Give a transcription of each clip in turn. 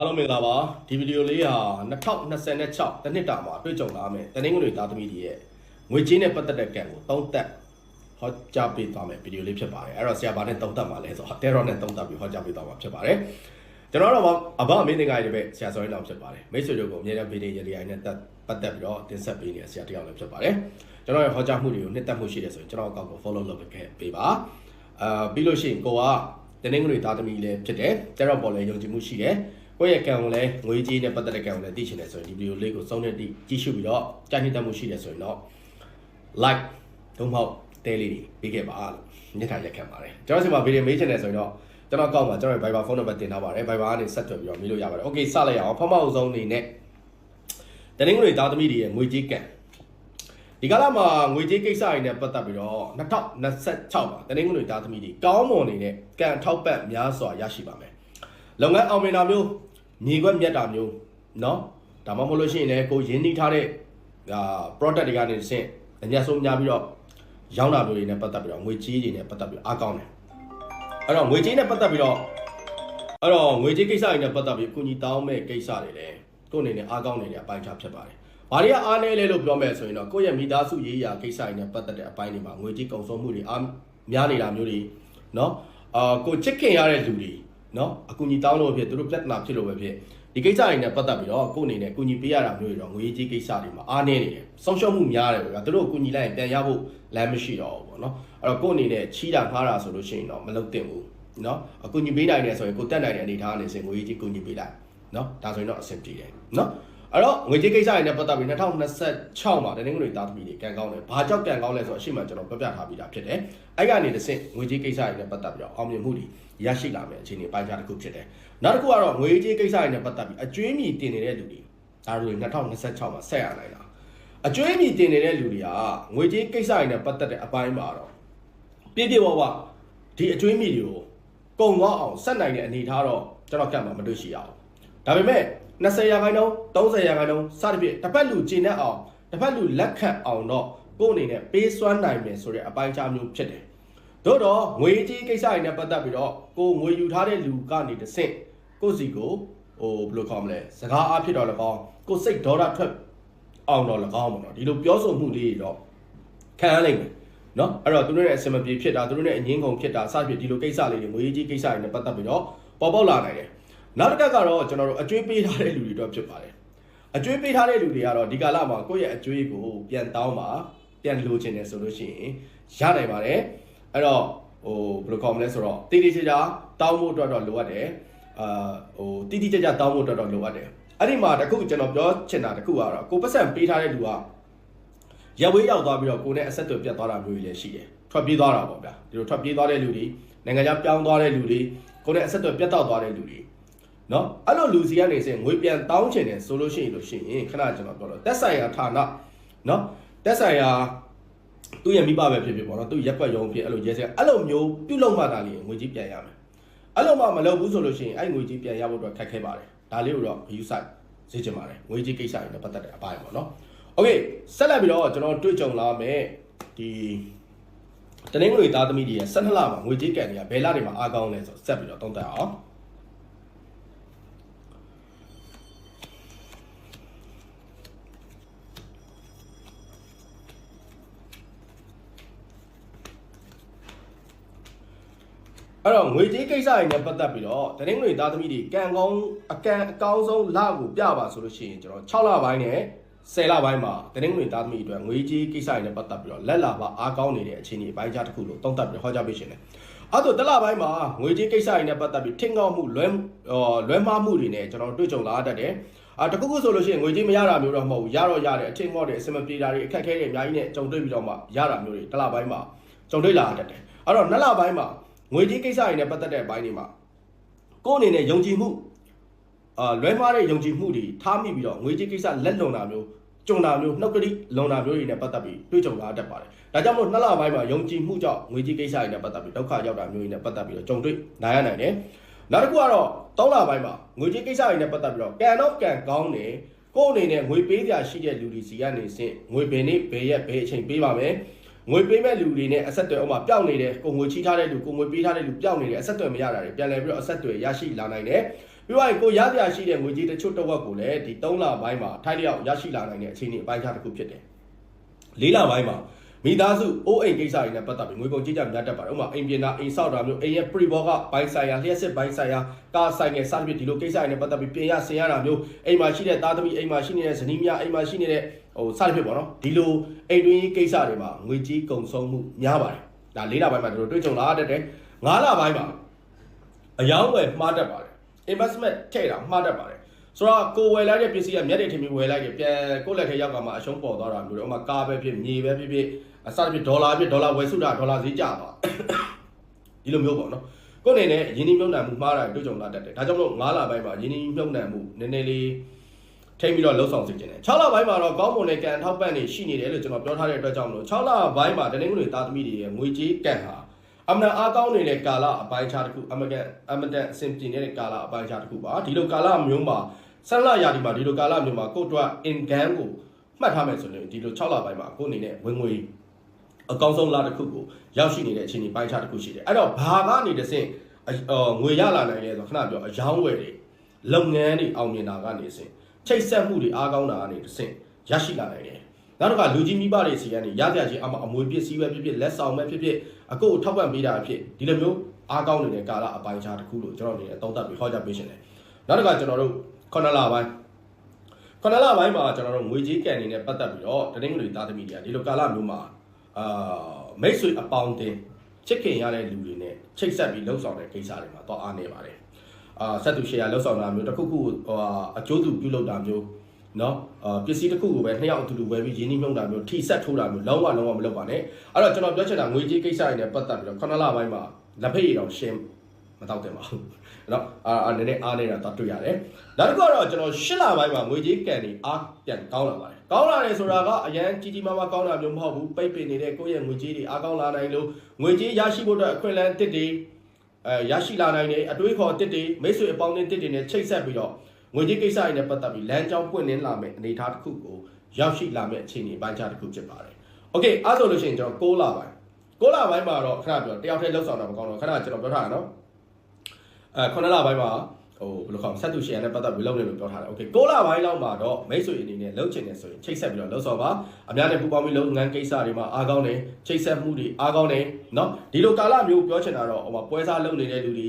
အားလုံးမင်္ဂလာပါဒီဗီဒီယိုလေးဟာ2026တနှစ်တာမှာတွေ့ကြုံလာမယ်တနင်္ဂနွေသားသမီးတွေရဲ့ငွေကြေးနဲ့ပတ်သက်တဲ့ကံကိုသုံးသက်ဟောကြားပေးသွားမယ်ဗီဒီယိုလေးဖြစ်ပါတယ်အဲ့တော့ဆရာဘာနဲ့သုံးသက်မှာလဲဆိုတော့တဲရောနဲ့သုံးသက်ပြီးဟောကြားပေးသွားမှာဖြစ်ပါတယ်ကျွန်တော်တို့အဘအမင်းတင်ကြရတဲ့ဆရာစောရင်တော်ဖြစ်ပါတယ်မိတ်ဆွေတို့ကိုအများနဲ့ဗီဒီယိုရည်ရိုင်းနဲ့တက်ပတ်သက်ပြီးတော့တင်ဆက်ပေးနေတဲ့ဆရာတစ်ယောက်လည်းဖြစ်ပါတယ်ကျွန်တော်ရဲ့ဟောကြားမှုတွေကိုနှစ်သက်မှုရှိတယ်ဆိုရင်ကျွန်တော်အကောင့်ကို follow လုပ်ခဲ့ပေးပါအာပြီးလို့ရှိရင်ကိုကတနင်္ဂနွေသားသမီးလည်းဖြစ်တယ်တဲရောပေါ်လည်းယုံကြည်မှုရှိတယ် ကိုယ့်ရဲ့ကံကိုလည်းငွေကြီးနဲ့ပတ်သက်တဲ့ကံကိုလည်းသိချင်တယ်ဆိုရင်ဒီဗီဒီယိုလေးကိုစုံနဲ့တိကြည့်ရှုပြီးတော့ကြားနှစ်သက်မှုရှိတယ်ဆိုရင်တော့ like တို့မဟုတ်တဲလေးတွေပေးခဲ့ပါလို့ညစ်ထားရက်ခံပါတယ်ကျွန်တော်စီမှာဗီဒီယိုမေးချင်တယ်ဆိုရင်တော့ကျွန်တော်အကောင့်မှာကျွန်တော်ရဲ့ Viber ဖုန်းနံပါတ်တင်ထားပါတယ် Viber ကနေဆက်သွယ်ပြီးတော့မေးလို့ရပါတယ် Okay စလိုက်အောင်ဖမအောင်ဆုံးအနေနဲ့တနင်္ဂနွေသားသမီးတွေရဲ့ငွေကြီးကံဒီကလာမှာငွေကြေးကိစ္စတွေနဲ့ပတ်သက်ပြီးတော့2026မှာတနင်္ဂနွေသားသမီးတွေကောင်းမွန်နေတဲ့ကံထောက်ပံ့များစွာရရှိပါမယ်လုပ်ငန်းအောင်မြင်တာမျိုး မြေခွက်မြတ်တာမျိုးเนาะဒါမှမဟုတ်လို့ရှိရင်လည်းကိုရင်းနှီးထားတဲ့အာ product တွေကနေတစ်ဆင့်အညက်ဆုံးများပြီးတော့ရောင်းတာမျိုးတွေနဲ့ပတ်သက်ပြီးတော့ငွေကြေးတွေနဲ့ပတ်သက်ပြီးအားကောင်းတယ်အဲ့တော့ငွေကြေးနဲ့ပတ်သက်ပြီးတော့အဲ့တော့ငွေကြေးကိစ္စတွေနဲ့ပတ်သက်ပြီးကုညီတောင်းမဲ့ကိစ္စတွေလည်းကိုယ့်အနေနဲ့အားကောင်းနေတဲ့အပိုင်းခြားဖြစ်ပါတယ်။ဘာတွေကအားနည်းလဲလို့ပြောမယ်ဆိုရင်တော့ကိုယ့်ရဲ့မိသားစုရေးရာကိစ္စတွေနဲ့ပတ်သက်တဲ့အပိုင်းတွေမှာငွေကြေးကုန်ဆုံးမှုတွေအားများနေတာမျိုးတွေเนาะအာကိုချစ်ခင်ရတဲ့လူတွေ နော်အကူအညီတောင်းလို့ဖြစ်သူတို့ပြဿနာဖြစ်လို့ပဲဖြစ်ဒီကိစ္စတွေနဲ့ပတ်သက်ပြီးတော့ကိုယ်အနေနဲ့အကူအညီပေးရတာမျိုးတွေတော့ငွေကြီးကိစ္စတွေမှာအားနည်းနေတယ်ဆုံးရှုံးမှုများတယ်ဗျာသူတို့အကူအညီလိုက်ရင်ပြန်ရဖို့လမ်းမရှိတော့ဘူးပေါ့နော်အဲ့တော့ကိုယ်အနေနဲ့ချီးတာဖားတာဆိုလို့ရှိရင်တော့မလုပ်သင့်ဘူးနော်အကူအညီပေးနိုင်တယ်ဆိုရင်ကိုတက်နိုင်တဲ့အနေထားအနေနဲ့ငွေကြီးကူညီပေးလိုက်နော်ဒါဆိုရင်တော့အဆင်ပြေတယ်နော် အဲ့တော့ငွေကြေးကိစ္စတွေနဲ့ပတ်သက်ပြီး2026မှာတနင်္ဂနွေသားသမီးတွေကံကောင်းတယ်။ဘာကြောင့်ကံကောင်းလဲဆိုတော့အရှိမကျွန်တော်ပြပြထားပြီးသားဖြစ်တယ်။အဲ့ကနေတစ်ဆင့်ငွေကြေးကိစ္စတွေနဲ့ပတ်သက်ပြီးတော့အောင်မြင်မှုတွေရရှိလာမယ်အခြေအနေပိုင်းခြားတစ်ခုဖြစ်တယ်။နောက်တစ်ခုကတော့ငွေကြေးကိစ္စတွေနဲ့ပတ်သက်ပြီးအကျွေးမြီတင်နေတဲ့လူတွေဒါတွေ2026မှာဆက်ရနိုင်တာ။အကျွေးမြီတင်နေတဲ့လူတွေကငွေကြေးကိစ္စတွေနဲ့ပတ်သက်တဲ့အပိုင်းမှာတော့ပြည့်ပြည့်ဝဝဒီအကျွေးမြီတွေကိုကုံသွားအောင်ဆက်နိုင်တဲ့အနေအထားတော့ကျွန်တော်ကတ်မှာမတွေ့ရှိရအောင်။ ဒါပေမဲ့20ရာခိုင်နှုန်း30ရာခိုင်နှုန်းစသဖြင့်တစ်ဖက်လူကျင်တတ်အောင်တစ်ဖက်လူလက်ခံအောင်တော့ကိုယ့်အနေနဲ့ပေးစွမ်းနိုင်မယ်ဆိုတဲ့အပိုင်းခြားမျိုးဖြစ်တယ်။သို့တော့ငွေကြေးကိစ္စတွေနဲ့ပတ်သက်ပြီးတော့ကိုငွေယူထားတဲ့လူကနေတစ်ဆင့်ကိုယ့်စီကိုဟိုဘယ်လိုခေါ်မလဲစကားအဖြစ်တော့လည်းကောင်းကိုယ်စိတ်ဒေါသထွက်အောင်တော့လည်းကောင်းပါတော့ဒီလိုပြောဆိုမှုလေးတွေတော့ခံရလိမ့်မယ်နော်အဲ့တော့သူတို့ရဲ့အစမပြေဖြစ်တာသူတို့ရဲ့အငင်းကုန်ဖြစ်တာစသဖြင့်ဒီလိုကိစ္စလေးတွေငွေကြေးကိစ္စတွေနဲ့ပတ်သက်ပြီးတော့ပေါ်ပေါက်လာနိုင်တယ် နောက်တစ်ခါကတော့ကျွန်တော်တို့အကျွေးပေးထားတဲ့လူတွေတော့ဖြစ်ပါတယ်အကျွေးပေးထားတဲ့လူတွေကတော့ဒီကာလမှာကိုယ့်ရဲ့အကျွေးကိုပြန်တောင်းပါပြန်လိုချင်တယ်ဆိုလို့ရှိရင်ရနိုင်ပါတယ်အဲ့တော့ဟိုဘယ်လိုခေါ်မလဲဆိုတော့တိတိကျကျတောင်းဖို့အတွက်တော့လိုအပ်တယ်အာဟိုတိတိကျကျတောင်းဖို့အတွက်တော့လိုအပ်တယ်အဲ့ဒီမှာတခုကျွန်တော်ပြောချင်တာတခုကတော့ကိုပတ်စံပေးထားတဲ့လူကရဝေးရောက်သွားပြီးတော့ကိုနဲ့အဆက်အသွယ်ပြတ်သွားတာမျိုးတွေလည်းရှိတယ်ထွက်ပြေးသွားတာပေါ့ဗျာဒီလိုထွက်ပြေးသွားတဲ့လူတွေနိုင်ငံခြားပြောင်းသွားတဲ့လူတွေကိုနဲ့အဆက်အသွယ်ပြတ်တောက်သွားတဲ့လူတွေ နော်အဲ့လိုလူစီကနေစင်ငွေပြန်တောင်းချင်တယ်ဆိုလို့ရှိရင်လို့ရှိရင်ခဏကျွန်တော်ပြောတော့တက်ဆိုင်ရာဌာနနော်တက်ဆိုင်ရာသူ့ရဲ့မိဘပဲဖြစ်ဖြစ်ပေါ့နော်သူ့ရက်ွက်ရုံဖြစ်အဲ့လိုရဲစဲအဲ့လိုမျိုးပြုတ်လုံးမှတာလေးငွေကြီးပြန်ရမယ်အဲ့လိုမှမလုပ်ဘူးဆိုလို့ရှိရင်အဲ့ငွေကြီးပြန်ရဖို့အတွက်ခက်ခဲပါတယ်ဒါလေးကိုတော့ view site ဈေးချင်ပါတယ်ငွေကြီးကိစ္စတွေနဲ့ပတ်သက်တဲ့အပိုင်းပေါ့နော်โอเคဆက်လက်ပြီးတော့ကျွန်တော်တွေ့ကြုံလာမယ်ဒီတနင်္ဂနွေသားသမီးတွေရဲ့12လမှာငွေကြေးကံတွေကဘယ်လတွေမှာအားကောင်းလဲဆိုတော့ဆက်ပြီးတော့သုံးသပ်အောင် အဲ့တော့ငွေကြေးကိစ္စတွေနဲ့ပတ်သက်ပြီးတော့တနင်္ဂနွေသားသမီးတွေကံကောင်းအကံအကောင်းဆုံးလကိုပြပါဆိုလို့ရှိရင်ကျွန်တော်6လပိုင်းနဲ့10လပိုင်းမှာတနင်္ဂနွေသားသမီးတွေအတွက်ငွေကြေးကိစ္စတွေနဲ့ပတ်သက်ပြီးတော့လက်လာပါအားကောင်းနေတဲ့အခြေအနေပိုင်းခြားတစ်ခုလို့သုံးသပ်ပြီးဟောကြားပေးရှင်တယ်။အဲ့တော့တလပိုင်းမှာငွေကြေးကိစ္စတွေနဲ့ပတ်သက်ပြီးထင်ကောက်မှုလွဲလွဲမှားမှုတွေနဲ့ကျွန်တော်တွေ့ကြုံလာတတ်တယ်။အာတခုခုဆိုလို့ရှိရင်ငွေကြေးမရတာမျိုးတော့မဟုတ်ဘူး။ရတော့ရတယ်အထင်မော့တယ်အစမပြေတာတွေအခက်ခဲတွေအများကြီးနဲ့ကြုံတွေ့ပြီးတော့မှရတာမျိုးတွေတလပိုင်းမှာကြုံတွေ့လာတတ်တယ်။အဲ့တော့နှစ်လပိုင်းမှာ ငွေကြေးကိစ္စတွေနဲ့ပတ်သက်တဲ့အပိုင်းတွေမှာကိုယ့်အနေနဲ့ယုံကြည်မှုအာလွဲမှားတဲ့ယုံကြည်မှုတွေထားမိပြီးတော့ငွေကြေးကိစ္စလက်လွန်တာမျိုးကြုံတာမျိုးနှုတ်ကတိလွန်တာမျိုးတွေနဲ့ပတ်သက်ပြီးတွေ့ကြုံလာတတ်ပါတယ်။ဒါကြောင့်မို့နှစ်လပိုင်းမှာယုံကြည်မှုကြောင့်ငွေကြေးကိစ္စတွေနဲ့ပတ်သက်ပြီးဒုက္ခရောက်တာမျိုးတွေနဲ့ပတ်သက်ပြီးတော့ကြုံတွေ့နိုင်ရနိုင်တယ်။နောက်တစ်ခုကတော့၃လပိုင်းမှာငွေကြေးကိစ္စတွေနဲ့ပတ်သက်ပြီးတော့ကံတော့ကံကောင်းတယ်ကိုယ့်အနေနဲ့ငွေပေးကြရှိတဲ့လူတွေစီကနေစင်ငွေပင်နေဘယ်ရက်ဘယ်အချိန်ပေးပါမယ်။ ငွေပေးမဲ့လူတွေနဲ့အဆက်အသွယ်အောင်မှာပျောက်နေတယ်ကိုငွေချီးထားတဲ့လူကိုငွေပေးထားတဲ့လူပျောက်နေတယ်အဆက်အသွယ်မရတာတွေပြန်လည်ပြီးတော့အဆက်အသွယ်ရရှိလာနိုင်တယ်ပြီးတော့ကိုရစရာရှိတဲ့ငွေကြီးတချို့တစ်ဝက်ကိုလည်းဒီ3လပိုင်းမှာထိုက်လျောက်ရရှိလာနိုင်တဲ့အခြေအနေအပိုင်းခြားတစ်ခုဖြစ်တယ်၄လပိုင်းမှာမိသားစုအိုးအိမ်ကိစ္စတွေနဲ့ပတ်သက်ပြီးငွေကုန်ကြေးကြများတတ်ပါတယ်ဥပမာအိမ်ပြင်တာအိမ်ဆောက်တာမျိုးအိမ်ရဲ့ pre box ကဘိုင်းဆိုင်ရာလျှက်စစ်ဘိုင်းဆိုင်ရာကားဆိုင်ငယ်စသဖြင့်ဒီလိုကိစ္စတွေနဲ့ပတ်သက်ပြီးပြင်ရဆင်ရတာမျိုးအိမ်မှာရှိတဲ့သားသမီးအိမ်မှာရှိနေတဲ့ဇနီးမယားအိမ်မှာရှိနေတဲ့ ဟိုစသဖြင့်ပေါ့နော်ဒီလိုအိမ်တွင်းကိစ္စတွေမှာငွေကြီးကုန်ဆုံးမှုများပါတယ်ဒါ၄လပိုင်းမှာတို့တွေ့ကြုံလာတတ်တယ်၅လပိုင်းမှာအယောင်းဝယ်မှားတတ်ပါတယ် investment ထည့်တာမှားတတ်ပါတယ်ဆိုတော့ကိုဝယ်လိုက်တဲ့ပစ္စည်းကမျက်ရည်ထင်ပြီးဝယ်လိုက်တယ်ပြန်ကိုယ့်လက်ထဲရောက်ကမှအရှုံးပေါ်သွားတာမျိုးတွေဥပမာကားပဲဖြစ်မြေပဲဖြစ်ဖြစ်အစဖြစ်ဒေါ်လာဖြစ်ဒေါ်လာဝယ်စုတာဒေါ်လာဈေးကျသွားဒီလိုမျိုးပေါ့နော်ကိုယ့်အနေနဲ့ယင်းနှိမ့်နှံမှုမှားတာတွေ့ကြုံလာတတ်တယ်ဒါကြောင့်မလို့9လပိုင်းမှာယင်းနှိမ့်နှံမှုနည်းနည်းလေး ထိမ့်ပြီးတော့လှုပ်ဆောင်စေချင်တယ်6လပိုင်းမှာတော့ကောင်းမွန်တဲ့ကံထောက်ပံ့နေရှိနေတယ်လို့ကျွန်တော်ပြောထားတဲ့အတွက်ကြောင့်မလို့6လပိုင်းမှာတနင်္ဂနွေသားသမီးတွေရဲ့ငွေကြေးကံဟာအမှန်အားကောင်းနေတဲ့ကာလအပိုင်းခြားတစ်ခုအမကန်အမတန်အဆင်ပြေနေတဲ့ကာလအပိုင်းခြားတစ်ခုပါဒီလိုကာလမျိုးမှာဆက်လရာဒီမှာဒီလိုကာလမျိုးမှာကိုယ့်အတွက် income ကိုမှတ်ထားမယ်ဆိုရင်ဒီလို6လပိုင်းမှာကိုယ့်အနေနဲ့ဝင်ငွေအကောင်းဆုံးလတစ်ခုကိုရောက်ရှိနေတဲ့အခြေအနေပိုင်းခြားတစ်ခုရှိတယ်အဲ့တော့ဘာကနေတစ်ဆင့်ငွေရလာနိုင်လဲဆိုခဏပြောအယောင်းဝယ်တွေလုပ်ငန်းတွေအောင်မြင်တာကနေတစ်ဆင့် ချိတ်ဆက်မှုတွေအားကောင်းတာကနေတစ်ဆင့်ရရှိလာနိုင်တယ်နောက်တစ်ခါလူကြီးမိဘတွေစီကနေရကြချင်းအမအမွေပစ္စည်းပဲဖြစ်ဖြစ်လက်ဆောင်ပဲဖြစ်ဖြစ်အကိုကိုထောက်ပံ့ပေးတာဖြစ်ဒီလိုမျိုးအားကောင်းနေတဲ့ကာလအပိုင်းခြားတစ်ခုလို့ကျွန်တော်အနေနဲ့သုံးသပ်ပြီးဟောကြားပေးရှင်တယ်နောက်တစ်ခါကျွန်တော်တို့ခုနလပိုင်းခုနလပိုင်းမှာကျွန်တော်တို့ငွေကြေးကန်နေနဲ့ပတ်သက်ပြီးတော့တနင်္ဂနွေသားသမီးတွေကဒီလိုကာလမျိုးမှာအာမိတ်ဆွေအပေါင်းအသင်းချစ်ခင်ရတဲ့လူတွေနဲ့ချိတ်ဆက်ပြီးလှုပ်ဆောင်တဲ့ကိစ္စတွေမှာတော့အားနေပါတယ် အာဆက်သူရှယ်ယာလှုပ်ဆောင်တာမျိုးတစ်ခုခုဟိုအကျိုးသူပြုလုပ်တာမျိုးနော်အာပစ္စည်းတစ်ခုကိုပဲနှစ်ယောက်အတူတူဝယ်ပြီးရင်းနှီးမြှုပ်တာမျိုးထိဆက်ထိုးတာမျိုးလုံးဝလုံးဝမလုပ်ပါနဲ့အဲ့တော့ကျွန်တော်ပြောချင်တာငွေကြေးကိစ္စတွေနဲ့ပတ်သက်ပြီးတော့ခုနလပိုင်းမှာလက်ဖက်ရည်တော်ရှင်းမတော့တယ်ပါဘူးနော်အာနည်းနည်းအားနေတာတော့တွေ့ရတယ်နောက်တစ်ခုကတော့ကျွန်တော်ရှစ်လပိုင်းမှာငွေကြေးကန်နေအားပြန်ကောင်းလာပါတယ်ကောင်းလာတယ်ဆိုတာကအရန်ကြီးကြီးမားမားကောင်းလာမျိုးမဟုတ်ဘူးပိတ်ပင်နေတဲ့ကိုယ့်ရဲ့ငွေကြေးတွေအားကောင်းလာနိုင်လို့ငွေကြေးရရှိဖို့အတွက်အခွင့်အလမ်းတစ်တွေ အဲရရှိလာနိုင်တယ်အတွေးခေါ်တစ်တွေမိတ်ဆွေအပေါင်းအသင်းတစ်တွေနဲ့ချိတ်ဆက်ပြီးတော့ငွေကြေးကိစ္စတွေနဲ့ပတ်သက်ပြီးလမ်းကြောင်းပွင့်လင်းလာမယ့်အနေအထားတစ်ခုကိုရောက်ရှိလာမယ့်အခြေအနေပိုင်းခြားတစ်ခုဖြစ်ပါတယ်။ Okay အဲ့ဆိုလို့ရှိရင်ကျွန်တော်6လပိုင်း6လပိုင်းမှာတော့ခဏပြောတယောက်တည်းလှုပ်ဆောင်တာမကောင်းတော့ခဏကျွန်တော်ပြောထားတာနော်။အဲ9လပိုင်းမှာ ဟိုဘယ်လိုခေါ်ဆက်သူရှယ်နဲ့ပတ်သက်ပြီးလုပ်နေလို့ပြောထားတယ်။ Okay 6လပိုင်းလောက်မှာတော့မိတ်ဆွေအနေနဲ့လှုပ်ချင်တယ်ဆိုရင်ချိတ်ဆက်ပြီးတော့လှုပ်ဆောင်ပါအများနဲ့ပူပေါင်းပြီးလုပ်ငန်းကိစ္စတွေမှာအားကောင်းတယ်ချိတ်ဆက်မှုတွေအားကောင်းတယ်နော်ဒီလိုကာလမျိုးပြောချင်တာတော့ဟိုမှာပွဲစားလုပ်နေတဲ့လူတွေ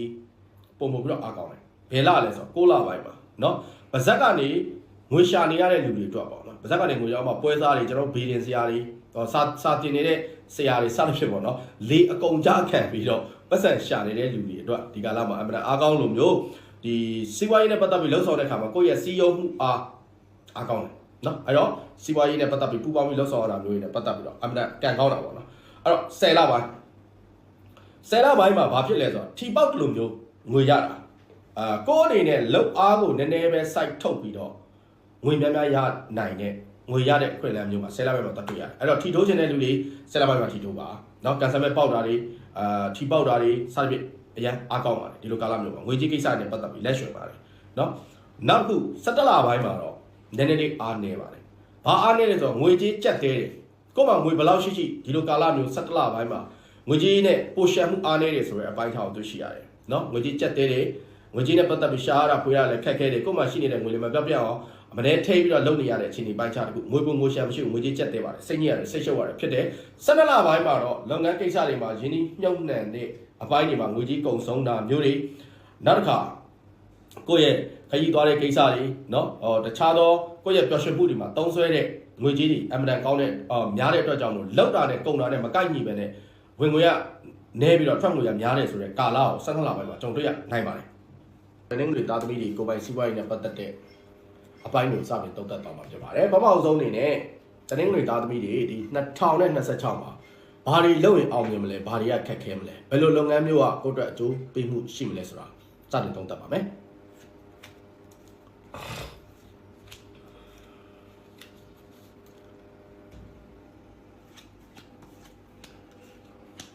ပုံပုံပြီးတော့အားကောင်းတယ်ဘယ်လလဲဆိုတော့6လပိုင်းမှာနော်ပါဇက်ကနေငွေရှာနေရတဲ့လူတွေအတွက်ပေါ့နော်ပါဇက်ကနေငွေရောက်မှပွဲစားတွေကျွန်တော်ဘေးတင်ဆရာတွေစာစာတင်နေတဲ့ဆရာတွေစသဖြင့်ပေါ့နော်လေအကုန်ကြခံပြီးတော့ပတ်စံရှာနေတဲ့လူတွေအတွက်ဒီကာလမှာအမှန်အားကောင်းလို့မျိုး ဒီစီးပွားရေးနဲ့ပတ်သက်ပြီးလှုပ်ဆောင်တဲ့အခါမှာကိုယ့်ရဲ့စီယုံမှုအားအားကောင်းတယ်နော်အဲ့တော့စီးပွားရေးနဲ့ပတ်သက်ပြီးပူပေါင်းပြီးလှုပ်ဆောင်ရတာမျိုးတွေနဲ့ပတ်သက်ပြီးတော့အမှန်တန်ကန်ကောင်းတာပေါ့နော်အဲ့တော့ဆယ်လပိုင်းဆယ်လပိုင်းမှာဘာဖြစ်လဲဆိုတော့ထီပေါက်တလူမျိုးငွေရတာအာကိုယ်အနေနဲ့လှုပ်အားကိုနည်းနည်းပဲ site ထုတ်ပြီးတော့ငွေများများရနိုင်တဲ့ငွေရတဲ့အခွင့်အလမ်းမျိုးမှာဆယ်လပိုင်းမှာတက်တွေ့ရတယ်အဲ့တော့ထီထိုးခြင်းတဲ့လူတွေဆယ်လပိုင်းမှာထီထိုးပါနော်ကန်ဆယ်မဲ့ပေါက်တာတွေအာထီပေါက်တာတွေစသဖြင့် အရင်အားကောင်းပါတယ်ဒီလိုကာလမျိုးမှာငွေကြီးကိစ္စနဲ့ပတ်သက်ပြီးလက်ရွှေပါတယ်เนาะနောက်တစ်ခု17လပိုင်းမှာတော့နည်းနည်းလေးအားနေပါတယ်ဘာအားနေလဲဆိုတော့ငွေကြီးကြက်သေးတယ်ကို့မှာငွေဘယ်လောက်ရှိရှိဒီလိုကာလမျိုး17လပိုင်းမှာငွေကြီးနဲ့ပိုရှန်မှုအားနေတယ်ဆိုတဲ့အပိုင်းထောင်တွေ့ရှိရတယ်เนาะငွေကြီးကြက်သေးတယ်ငွေကြီးနဲ့ပတ်သက်ပြီးရှားရတာဖွေရလည်းခက်ခဲတယ်ကို့မှာရှိနေတဲ့ငွေလေးမပြောက်ပြအောင် မနေ့ထိပြီးတော့လုံနေရတဲ့အခြေအနေပိုင်းခြားတစ်ခုငွေပုံငွေရှမ်းမရှိဘူးငွေကြေးကျက်သေးပါတယ်စိတ်ညစ်ရတယ်စိတ်ရှုပ်ရတယ်ဖြစ်တယ်၁၂လပိုင်းမှာတော့လုပ်ငန်းကိစ္စတွေမှာယင်းနှိမြုပ်နှံတဲ့အပိုင်းတွေမှာငွေကြေးကုန်ဆုံးတာမျိုးတွေနောက်တစ်ခါကိုယ့်ရဲ့ခရီးသွားတဲ့ကိစ္စတွေเนาะဟောတခြားသောကိုယ့်ရဲ့ပျော်ရွှင်မှုတွေမှာတုံးဆွဲတဲ့ငွေကြေးတွေအမှန်တန်ကောင်းတဲ့အော်များတဲ့အတွက်ကြောင့်လို့လောက်တာနဲ့ကုန်တာနဲ့မကိုက်ညီပဲနဲ့ဝင်ငွေကနေပြီးတော့ထွက်ငွေရများတယ်ဆိုတဲ့ကာလကို၁၂လပိုင်းမှာကြုံတွေ့ရနိုင်ပါတယ်။တနင်္ဂနွေသားသမီးတွေကိုယ်ပိုင်စီးပွားရေးနဲ့ပတ်သက်တဲ့ အပိုင်းကိုစပြီးတုံ့တက်သွားမှာဖြစ်ပါတယ်။ပထမအဆုံးအနေနဲ့တနင်္ဂနွေသားသမီးတွေဒီ2026မှာဘာတွေလုပ်ရင်အောင်မြင်မလဲဘာတွေကခက်ခဲမလဲဘယ်လိုလုပ်ငန်းမျိုးကကိုယ့်အတွက်အကျိုးပေးမှုရှိမလဲဆိုတာစတင်တုံ့တက်ပါမယ်။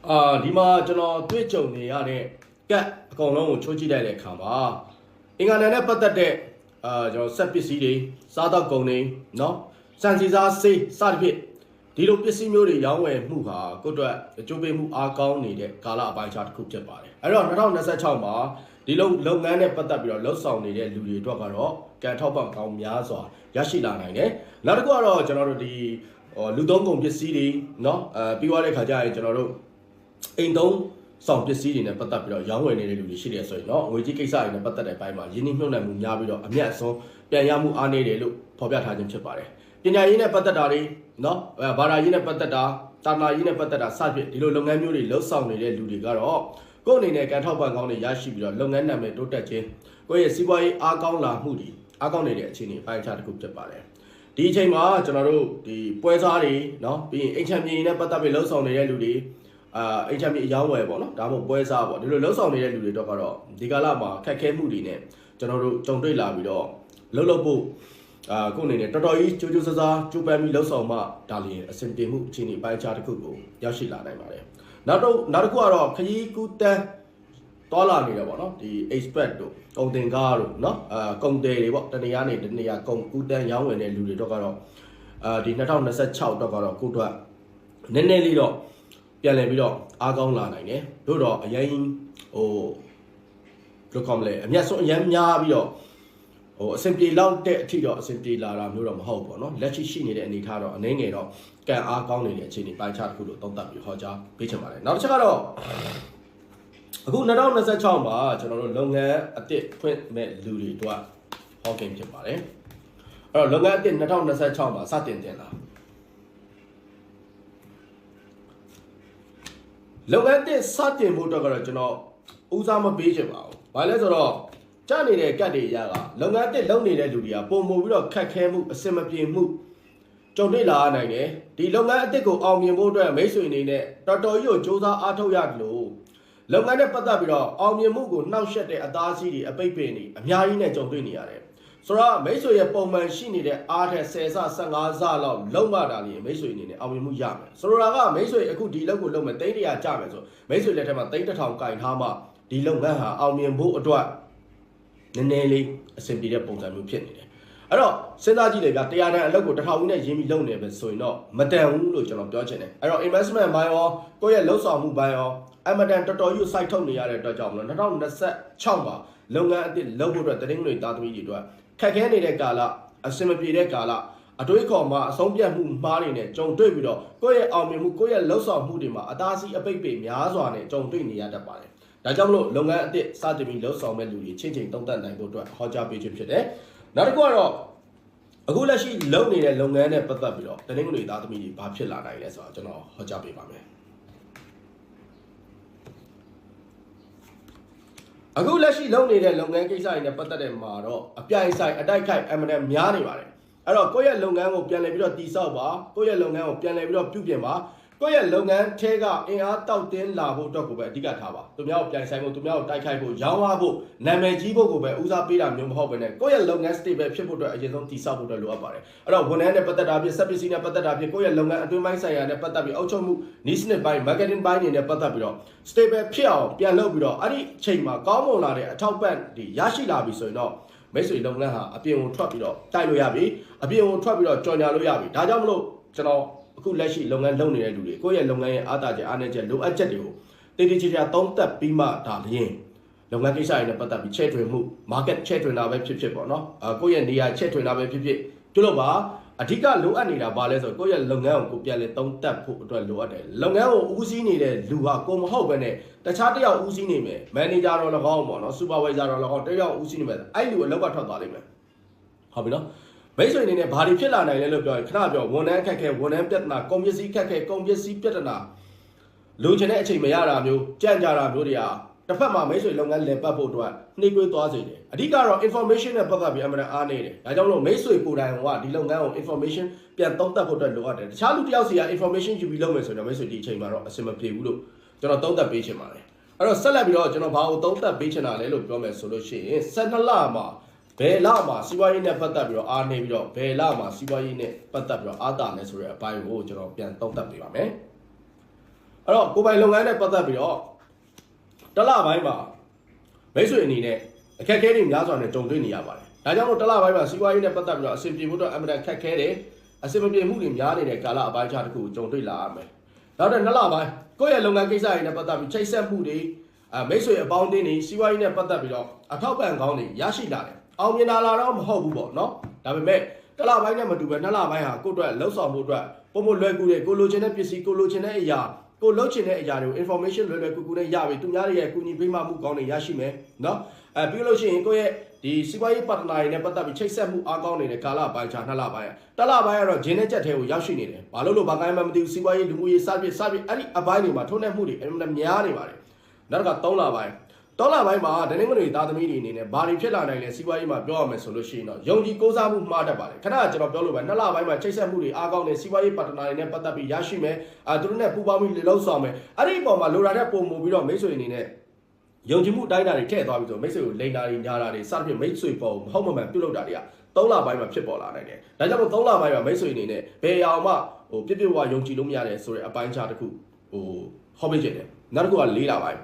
အာဒီမှာကျွန်တော်တွေ့ကြုံနေရတဲ့ကတ်အကုန်လုံးကိုချိုးကြည့်လိုက်တဲ့အခါမှာအင်္ဂါနံနဲ့ပတ်သက်တဲ့ အာကျွန်တော်ဆက်ပစ္စည်းတွေစားတော့ကုန်တွေเนาะစံစီစားဆေးစသဖြင့်ဒီလိုပစ္စည်းမျိုးတွေရောင်းဝယ်မှုဟာကိုယ့်အတွက်အကျိုးပေးမှုအားကောင်းနေတဲ့ကာလအပိုင်းခြားတစ်ခုဖြစ်ပါတယ်အဲ့တော့2026မှာ ဒီလုံလုပ်ငန်းနဲ့ပတ်သက်ပြီးတော့လှုပ်ဆောင်နေတဲ့လူတွေအတွက်ကတော့ကံထောက်ပံ့ကောင်းများစွာရရှိလာနိုင်တယ်နောက်တစ်ခုကတော့ကျွန်တော်တို့ဒီဟိုလူသုံးကုန်ပစ္စည်းတွေเนาะအဲပြီးသွားတဲ့ခါကျရင်ကျွန်တော်တို့အိမ်သုံး စောင့်ပစ္စည်းတွေနဲ့ပတ်သက်ပြီးတော့ရောင်းဝယ်နေတဲ့လူတွေရှိတယ်ဆိုရင်တော့ငွေကြေးကိစ္စတွေနဲ့ပတ်သက်တဲ့အပိုင်းမှာယင်းနှိမ့်နှုတ်နိုင်မှုများပြီးတော့အမြတ်အစွန်းပြန်ရမှုအားနည်းတယ်လို့ဖော်ပြထားခြင်းဖြစ်ပါတယ်။ပညာရေးနဲ့ပတ်သက်တာတွေနော်ဘာသာရေးနဲ့ပတ်သက်တာတာနာရေးနဲ့ပတ်သက်တာစသဖြင့်ဒီလိုလုပ်ငန်းမျိုးတွေလှုပ်ဆောင်နေတဲ့လူတွေကတော့ကိုယ်အနေနဲ့ကန်ထောက်ပံ့ကောင်းတွေရရှိပြီးတော့လုပ်ငန်းနာမည်တိုးတက်ခြင်းကိုယ့်ရဲ့စီးပွားရေးအားကောင်းလာမှုတွေအားကောင်းနေတဲ့အခြေအနေပိုင်းခြားတစ်ခုဖြစ်ပါတယ်။ဒီအချိန်မှာကျွန်တော်တို့ဒီပွဲစားတွေနော်ပြီးရင်အိမ်ချမ်းမြေနဲ့ပတ်သက်ပြီးလှုပ်ဆောင်နေတဲ့လူတွေ အာအိမ်ချမ်းမြေအယောင်းဝယ်ပေါ့နော်ဒါမှမဟုတ်ပွဲစားပေါ့ဒီလိုလှုပ်ဆောင်နေတဲ့လူတွေတော့ကတော့ဒီကာလမှာခက်ခဲမှုတွေနဲ့ကျွန်တော်တို့ကြုံတွေ့လာပြီးတော့လှုပ်လှုပ်ဖို့အာခုအနေနဲ့တော်တော်ကြီးကြိုးကြိုးစားစားကြိုးပမ်းပြီးလှုပ်ဆောင်မှဒါလျင်အဆင်ပြေမှုအခြေအနေပိုင်းခြားတစ်ခုကိုရောက်ရှိလာနိုင်ပါတယ်နောက်တော့နောက်တစ်ခုကတော့ခရီးကူးတန်းတော်လာနေတယ်ပေါ့နော်ဒီ expert တို့ကုန်တင်ကားတို့နော်အာကုန်တယ်တွေပေါ့တနေရာနေတနေရာကုန်ကူးတန်းရောင်းဝယ်တဲ့လူတွေတော့ကတော့အာဒီ2026တော့ကတော့ကိုတို့ကနည်းနည်းလေးတော့ ပြန်လည်ပြီးတော့အားကောင်းလာနိုင်တယ်တို့တော့အရင်ဟိုလို့ကောမလဲအမျက်ဆုံးအရင်များပြီးတော့ဟိုအဆင်ပြေလောက်တဲ့အထိတော့အဆင်ပြေလာတာမျိုးတော့မဟုတ်ပေါ့နော်လက်ရှိရှိနေတဲ့အနေအထားတော့အနေငယ်တော့ကံအားကောင်းနေတဲ့အခြေအနေပိုင်းခြားတစ်ခုလို့သုံးသပ်ပြီးဟောကြားပေးချင်ပါတယ်နောက်တစ်ချက်ကတော့အခု2026မှာကျွန်တော်တို့လုပ်ငန်းအသစ်ဖွင့်မဲ့လူတွေတို့ဟောကိန်းဖြစ်ပါတယ်အဲ့တော့လုပ်ငန်းအသစ်2026မှာစတင်တင်လာ လုပ်ငန်းအသစ်စတင်ဖို့အတွက်ကတော့ကျွန်တော်ဦးစားမပေးချင်ပါဘူး။ဘာလဲဆိုတော့ကြနေတဲ့ကတ်တွေရကလုပ်ငန်းအသစ်လုပ်နေတဲ့လူတွေကပုံမှုပြီးတော့ခက်ခဲမှုအဆင်မပြေမှုကြုံတွေ့လာရနိုင်တယ်။ဒီလုပ်ငန်းအသစ်ကိုအောင်မြင်ဖို့အတွက်မိတ်ဆွေအနေနဲ့တော်တော်ကြီးကိုစူးစမ်းအားထုတ်ရတယ်လို့လုပ်ငန်းနဲ့ပတ်သက်ပြီးတော့အောင်မြင်မှုကိုနှောက်ယှက်တဲ့အသားစီးတွေအပိတ်ပင်တွေအများကြီးနဲ့ကြုံတွေ့နေရတယ်။ ဆိုတော့မိတ်ဆွေရဲ့ပုံမှန်ရှိနေတဲ့အားထက်10ဆ15ဆလောက်လုံးမတာလျင်မိတ်ဆွေအနေနဲ့အောင်မြင်မှုရမယ်။ဆိုလိုတာကမိတ်ဆွေအခုဒီလုပ်ကိုလုပ်မယ်တိတ်တရာကြမယ်ဆိုမိတ်ဆွေလက်ထက်မှာတိတ်တစ်ထောင်ကင်ထားမှဒီလုပ်ငန်းဟာအောင်မြင်ဖို့အတွက်နည်းနည်းလေးအဆင်ပြေတဲ့ပုံစံမျိုးဖြစ်နေတယ်။အဲ့တော့စဉ်းစားကြည့်လေဗျာတရားတန်အလုပ်ကိုတစ်ထောင်ဦးနဲ့ရင်းပြီးလုပ်နေပဲဆိုရင်တော့မတန်ဘူးလို့ကျွန်တော်ပြောချင်တယ်။အဲ့တော့ investment ဘိုင်းရောကိုယ့်ရဲ့လှုပ်ဆောင်မှုဘိုင်းရောအမတန်တော်တော်ကြီးစိုက်ထုတ်နေရတဲ့အတွက်ကြောင့်မလို့2026မှာလုပ်ငန်းအသစ်လုပ်ဖို့အတွက်တရင်တွေသားသမီးတွေအတွက် ခက်ခဲနေတဲ့ကာလအဆင်မပြေတဲ့ကာလအတွေးခေါ်မှာအဆုံးပြတ်မှုမှားနေနဲ့ကြုံတွေ့ပြီးတော့ကိုယ့်ရဲ့အောင်မြင်မှုကိုယ့်ရဲ့လှုပ်ဆောင်မှုတွေမှာအသားစီးအပိတ်ပေများစွာနဲ့ကြုံတွေ့နေရတတ်ပါတယ်။ဒါကြောင့်မလို့လုပ်ငန်းအသစ်စတင်ပြီးလှုပ်ဆောင်မဲ့လူတွေချင်းချင်းတုံ့တက်နိုင်ဖို့အတွက်ဟောကြားပေးခြင်းဖြစ်တယ်။နောက်တစ်ခုကတော့အခုလက်ရှိလုပ်နေတဲ့လုပ်ငန်းနဲ့ပတ်သက်ပြီးတော့တနင်္ဂနွေသားသမီးတွေဘာဖြစ်လာနိုင်လဲဆိုတော့ကျွန်တော်ဟောကြားပေးပါမယ် အခုလက်ရှိလုပ်နေတဲ့လုပ်ငန်းကိစ္စတွေနဲ့ပတ်သက်တဲ့မှာတော့အပြိုင်ဆိုင်အတိုက်ခိုက်အမှန်တန်များနေပါတယ်အဲ့တော့ကိုယ့်ရဲ့လုပ်ငန်းကိုပြန်လည်ပြီးတော့တည်ဆောက်ပါကိုယ့်ရဲ့လုပ်ငန်းကိုပြန်လည်ပြီးတော့ပြုပြင်ပါ ကိုယ့်ရဲ့လုပ်ငန်းထဲကအင်အားတောက်တင်းလာဖို့အတွက်ကိုပဲအဓိကထားပါသူများကိုပြန်ဆိုင်ဖို့သူများကိုတိုက်ခိုက်ဖို့ရောင်းရဖို့နာမည်ကြီးဖို့ကိုပဲဦးစားပေးတာမျိုးမဟုတ်ဘဲနဲ့ကိုယ့်ရဲ့လုပ်ငန်း stable ဖြစ်ဖို့အတွက်အရင်ဆုံးတည်ဆောက်ဖို့အတွက်လိုအပ်ပါတယ်အဲ့တော့ဝန်ထမ်းနဲ့ပတ်သက်တာဖြစ်စက်ပစ္စည်းနဲ့ပတ်သက်တာဖြစ်ကိုယ့်ရဲ့လုပ်ငန်းအတွင်းပိုင်းဆိုင်ရာနဲ့ပတ်သက်ပြီးအောက်ချုပ်မှု niche နဲ့ပိုင်း marketing ပိုင်းတွေနဲ့ပတ်သက်ပြီးတော့ stable ဖြစ်အောင်ပြန်လုပ်ပြီးတော့အဲ့ဒီအချိန်မှာကောင်းမွန်လာတဲ့အထောက်ပံ့ဒီရရှိလာပြီဆိုရင်တော့မိတ်ဆွေလုပ်ငန်းဟာအပြင်ကိုထွက်ပြီးတော့တိုက်လို့ရပြီအပြင်ကိုထွက်ပြီးတော့ကြော်ညာလို့ရပြီဒါကြောင့်မလို့ကျွန်တော် အခုလက်ရှိလုပ်ငန်းလုပ်နေတဲ့လူတွေကိုယ့်ရဲ့လုပ်ငန်းရဲ့အားသာချက်အားနည်းချက်လိုအပ်ချက်တွေကိုတည်တည်ချာချာသုံးသပ်ပြီးမှဒါလျင်လုပ်ငန်းကိစ္စတွေနဲ့ပတ်သက်ပြီးချဲ့ထွင်မှု market ချဲ့ထွင်တာပဲဖြစ်ဖြစ်ပေါ့နော်အာကိုယ့်ရဲ့နေရာချဲ့ထွင်တာပဲဖြစ်ဖြစ်ပြုလုပ်ပါအဓိကလိုအပ်နေတာဘာလဲဆိုတော့ကိုယ့်ရဲ့လုပ်ငန်းကိုကိုပြန်လဲသုံးသပ်ဖို့အတွက်လိုအပ်တယ်လုပ်ငန်းကိုဦးစီးနေတဲ့လူဟာကိုမဟုတ်ဘဲနဲ့တခြားတစ်ယောက်ဦးစီးနေမယ်မန်နေဂျာတော့၎င်းပေါ့နော်စူပါဝိုင်ဇာတော့၎င်းတစ်ယောက်ဦးစီးနေမယ်အဲ့လူအလောက်ကထွက်သွားလိမ့်မယ်ဟုတ်ပြီနော် မိတ်ဆွေအနေနဲ့ဘာတွေဖြစ်လာနိုင်လဲလို့ပြောရင်ခဏပြောဝန်ထမ်းအခက်ခဲဝန်ထမ်းပြဿနာကုန်ပစ္စည်းအခက်ခဲကုန်ပစ္စည်းပြဿနာလိုချင်တဲ့အချိန်မရတာမျိုးကြံ့ကြတာမျိုးတွေဟာတစ်ဖက်မှာမိတ်ဆွေလုပ်ငန်းလည်ပတ်ဖို့အတွက်နှိပ်ကွေးသွားစေတယ်အဓိကတော့ information နဲ့ပတ်သက်ပြီးအမှန်တအားနေတယ်ဒါကြောင့်မလို့မိတ်ဆွေကိုယ်တိုင်ကဒီလုပ်ငန်းကို information ပြန်သုံးသပ်ဖို့အတွက်လိုအပ်တယ်တခြားလူတစ်ယောက်စီက information ယူပြီးလုပ်မယ်ဆိုတော့မိတ်ဆွေဒီအချိန်မှာတော့အဆင်မပြေဘူးလို့ကျွန်တော်သုံးသပ်ပေးချင်ပါတယ်အဲ့တော့ဆက်လက်ပြီးတော့ကျွန်တော်ဘာကိုသုံးသပ်ပေးချင်တာလဲလို့ပြောမယ်ဆိုလို့ရှိရင်12လမှာ ဘယ်လမှာစီးပွားရေးနဲ့ပတ်သက်ပြီးတော့အားနေပြီးတော့ဘယ်လမှာစီးပွားရေးနဲ့ပတ်သက်ပြီးတော့အားတာလဲဆိုတဲ့အပိုင်းကိုကျွန်တော်ပြန်သုံးသပ်ပေးပါမယ်အဲ့တော့ကိုယ်ပိုင်လုပ်ငန်းနဲ့ပတ်သက်ပြီးတော့တလပိုင်းမှာမိတ်ဆွေအနေနဲ့အခက်အခဲတွေများစွာနဲ့ကြုံတွေ့နေရပါတယ်။ဒါကြောင့်မို့တလပိုင်းမှာစီးပွားရေးနဲ့ပတ်သက်ပြီးတော့အဆင်ပြေဖို့အတွက်အမှန်တန်ခက်ခဲတယ်။အဆင်မပြေမှုတွေများနေတဲ့ကာလအပိုင်းခြားတစ်ခုကိုကြုံတွေ့လာရမယ်။နောက်တဲ့နှစ်လပိုင်းကိုယ့်ရဲ့လုပ်ငန်းကိစ္စတွေနဲ့ပတ်သက်ပြီးချိတ်ဆက်မှုတွေအဲမိတ်ဆွေအပေါင်းအသင်းတွေစီးပွားရေးနဲ့ပတ်သက်ပြီးတော့အထောက်ပံ့ကောင်းတွေရရှိလာတယ် အောင်မြင်လာလာတော့မဟုတ်ဘူးပေါ့နော်ဒါပေမဲ့တစ်လပိုင်းနဲ့မတူပဲနှစ်လပိုင်းဟာကိုယ့်အတွက်လှုပ်ဆောင်မှုအတွက်ပုံမလွယ်ကူတဲ့ကိုလိုချင်တဲ့ပစ္စည်းကိုလိုချင်တဲ့အရာကိုလှုပ်ချင်တဲ့အရာတွေကို information လွယ်လွယ်ကူကူနဲ့ရပြီသူများတွေရဲ့ကူညီပေးမှမှုကောင်းတွေရရှိမယ်နော်အဲပြီးလို့ရှိရင်ကိုယ့်ရဲ့ဒီစီးပွားရေးပါတနာတွေနဲ့ပတ်သက်ပြီးချိတ်ဆက်မှုအားကောင်းနေတဲ့ကာလပိုင်းခြားနှစ်လပိုင်းတစ်လပိုင်းကတော့ဂျင်းနဲ့ချက်ထဲကိုရောက်ရှိနေတယ်ဘာလို့လို့ဘာကိုင်းမှမသိဘူးစီးပွားရေးလူမှုရေးစသဖြင့်စသဖြင့်အဲ့ဒီအပိုင်းတွေမှာထုံးတဲ့မှုတွေအမှန်များနေပါတယ်နောက်တစ်ခါ3လပိုင်း တောလာပိုင်းမှာဒနင်းမတွေသားသမီးတွေအနေနဲ့ဘာတွေဖြစ်လာနိုင်လဲစီးပွားရေးမှာပြောရမယ်ဆိုလို့ရှိရင်တော့ယုံကြည်ကိုးစားမှုမှားတတ်ပါတယ်ခဏကကျွန်တော်ပြောလို့ပဲနှစ်လပိုင်းမှာချိတ်ဆက်မှုတွေအားကောင်းတဲ့စီးပွားရေးပါတနာတွေနဲ့ပတ်သက်ပြီးရရှိမယ်အဲသူတို့နဲ့ပူးပေါင်းပြီးလှုပ်ဆောင်မယ်အဲ့ဒီအပေါ်မှာလိုရာတဲ့ပုံမူပြီးတော့မိတ်ဆွေအနေနဲ့ယုံကြည်မှုတိုင်းတာတွေထည့်သွားပြီးဆိုမိတ်ဆွေကိုလိန်တာတွေညာတာတွေစသဖြင့်မိတ်ဆွေပေါ်မဟုတ်မမှန်ပြုတ်လောက်တာတွေက3လပိုင်းမှာဖြစ်ပေါ်လာနိုင်တယ်ဒါကြောင့်မို့3လပိုင်းမှာမိတ်ဆွေအနေနဲ့ဘယ်အောင်မှဟိုပြစ်ပြစ်ဝယုံကြည်လို့မရတယ်ဆိုတဲ့အပိုင်းခြားတစ်ခုဟိုဟောပေးခြင်းတယ်နောက်တစ်ခုက၄လပိုင်း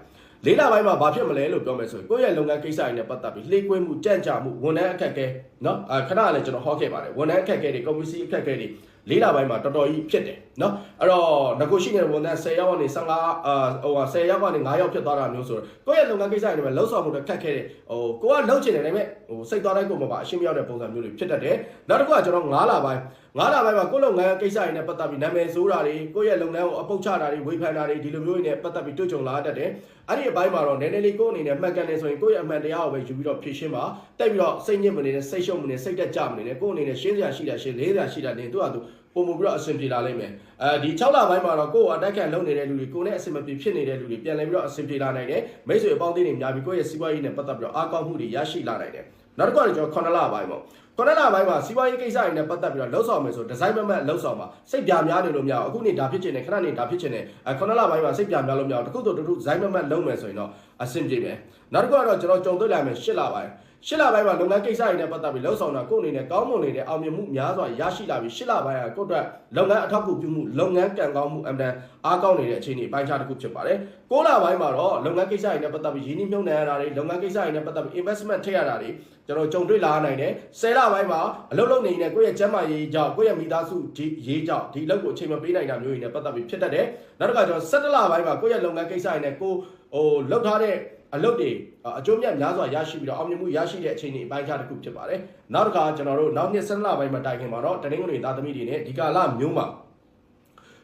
လေးလပိုင်းမှာဘာဖြစ်မလဲလို့ပြောမယ်ဆိုရင်ကိုယ့်ရဲ့လုပ်ငန်းကိစ္စတွေနဲ့ပတ်သက်ပြီးလှေကွေးမှုကြံ့ကြာမှုဝန်ထမ်းအခက်အခဲเนาะအဲခဏလည်းကျွန်တော်ဟောခဲ့ပါတယ်ဝန်ထမ်းအခက်အခဲတွေကွန်ပျူတာအခက်အခဲတွေလေးလပိုင်းမှာတော်တော်ကြီးဖြစ်တယ် နော်အဲ့တော့ငကိုရှိနေတဲ့ဝန်ထမ်း10ယောက်ကနေ15အာဟို10ယောက်ကနေ9ယောက်ဖြစ်သွားတာမျိုးဆိုတော့ကိုယ့်ရဲ့လုပ်ငန်းကိစ္စတွေမှာလှုပ်ဆောင်မှုတွေခက်ခဲတယ်ဟိုကိုကလှုပ်ချင်တယ်ဒါပေမဲ့ဟိုစိတ်သွားတိုင်းကိုမပါအရှင်းမရောက်တဲ့ပုံစံမျိုးတွေဖြစ်တတ်တယ်နောက်တစ်ခုကကျွန်တော်9လပိုင်း9လပိုင်းမှာကိုယ့်လုပ်ငန်းကိစ္စတွေနဲ့ပတ်သက်ပြီးနာမည်ဆိုးတာတွေကိုယ့်ရဲ့လုပ်ငန်းကိုအပုတ်ချတာတွေဝေဖန်တာတွေဒီလိုမျိုးတွေနဲ့ပတ်သက်ပြီးတွေ့ကြုံလာတတ်တယ်အဲ့ဒီအပိုင်းမှာတော့နည်းနည်းလေးကိုယ့်အနေနဲ့မှတ်ကန်နေဆိုရင်ကိုယ့်ရဲ့အမှန်တရားကိုပဲယူပြီးတော့ဖြေရှင်းပါတက်ပြီးတော့စိတ်ညစ်မနေနဲ့စိတ်ရှုပ်မနေစိတ်တက်ကြမနေနဲ့ကိုယ့်အနေနဲ့ရှင်းစရာရှိတာရှင်းလေးစရာရှိတာနေသူကသူ ပုံမှုပြီးတော့အဆင်ပြေလာလိမ့်မယ်အဲဒီ6လပိုင်းမှာတော့ကိုယ့်အတက်ခံလုပ်နေတဲ့လူတွေကိုယ်နဲ့အဆင်မပြေဖြစ်နေတဲ့လူတွေပြန်လည်ပြီးတော့အဆင်ပြေလာနိုင်တယ်မိတ်ဆွေအပေါင်းအသင်းတွေများပြီးကိုယ့်ရဲ့စီးပွားရေးနဲ့ပတ်သက်ပြီးတော့အားကောင်းမှုတွေရရှိလာနိုင်တယ်နောက်တစ်ခုကကျွန်တော်9လပိုင်းပေါ့ခုနလပိုင်းမှာစီးပွားရေးကိစ္စတွေနဲ့ပတ်သက်ပြီးတော့လှုပ်ဆောင်မယ်ဆိုဒီဇိုင်းမမတ်လှုပ်ဆောင်ပါစိတ်ပြများနေလို့မရဘူးအခုနေဒါဖြစ်ချင်တယ်ခဏနေဒါဖြစ်ချင်တယ်အဲခုနလပိုင်းမှာစိတ်ပြများလို့မရဘူးတခုတော့တခုဇိုင်းမမတ်လုံးမယ်ဆိုရင်တော့အဆင်ပြေမယ်နောက်တစ်ခုကတော့ကျွန်တော်ကြုံတွေ့လာမယ်၈လပိုင်း ရှစ်လပိုင်းမှာလုပ်ငန်းကိစ္စတွေနဲ့ပတ်သက်ပြီးလှုပ်ဆောင်တာကိုယ့်အနေနဲ့ကောင်းမွန်နေတဲ့အောင်မြင်မှုများစွာရရှိလာပြီးရှစ်လပိုင်းကကိုယ့်အတွက်လုပ်ငန်းအထောက်အကူပြုမှုလုပ်ငန်းကံကောင်းမှုအမှန်တန်အားကောင်းနေတဲ့အခြေအနေအပိုင်းခြားတစ်ခုဖြစ်ပါတယ်။ကိုးလပိုင်းမှာတော့လုပ်ငန်းကိစ္စတွေနဲ့ပတ်သက်ပြီးရင်းနှီးမြှုပ်နှံရတာတွေလုပ်ငန်းကိစ္စတွေနဲ့ပတ်သက်ပြီး investment ထည့်ရတာတွေကျွန်တော်ကြုံတွေ့လာနိုင်တယ်။ဆယ်လပိုင်းမှာအလုပ်လုပ်နေတဲ့ကိုယ့်ရဲ့ကျန်းမာရေးကြောင့်ကိုယ့်ရဲ့မိသားစုဒီရေးကြောင့်ဒီအလုပ်ကိုအချိန်မပေးနိုင်တာမျိုးတွေနဲ့ပတ်သက်ပြီးဖြစ်တတ်တယ်။နောက်တစ်ခါကျွန်တော်17လပိုင်းမှာကိုယ့်ရဲ့လုပ်ငန်းကိစ္စတွေနဲ့ကိုဟိုလုပ်ထားတဲ့ အလုပ်တွေအကျိုးမြတ်များစွာရရှိပြီးတော့အောင်မြင်မှုရရှိတဲ့အခြေအနေအပိုင်းခြားတစ်ခုဖြစ်ပါတယ်။နောက်တစ်ခါကျွန်တော်တို့နောက်နှစ်ဆက်လပိုင်းမှာတိုင်ခင်မှာတော့တနင်္ဂနွေသားသမီးတွေနဲ့ဒီကာလမျိုးမှာ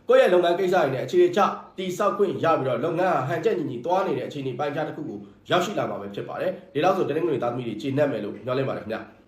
ကိုယ့်ရဲ့လုပ်ငန်းကိစ္စတွေနဲ့အခြေအချတိစောက်ခွင့်ရပြီးတော့လုပ်ငန်းဟာဟန်ချက်ညီညီသွားနေတဲ့အခြေအနေပိုင်းခြားတစ်ခုကိုရောက်ရှိလာမှာပဲဖြစ်ပါတယ်။ဒီလောက်ဆိုတနင်္ဂနွေသားသမီးတွေကျေနပ်မယ်လို့ညွှန်လင့်ပါတယ်ခင်ဗျာ။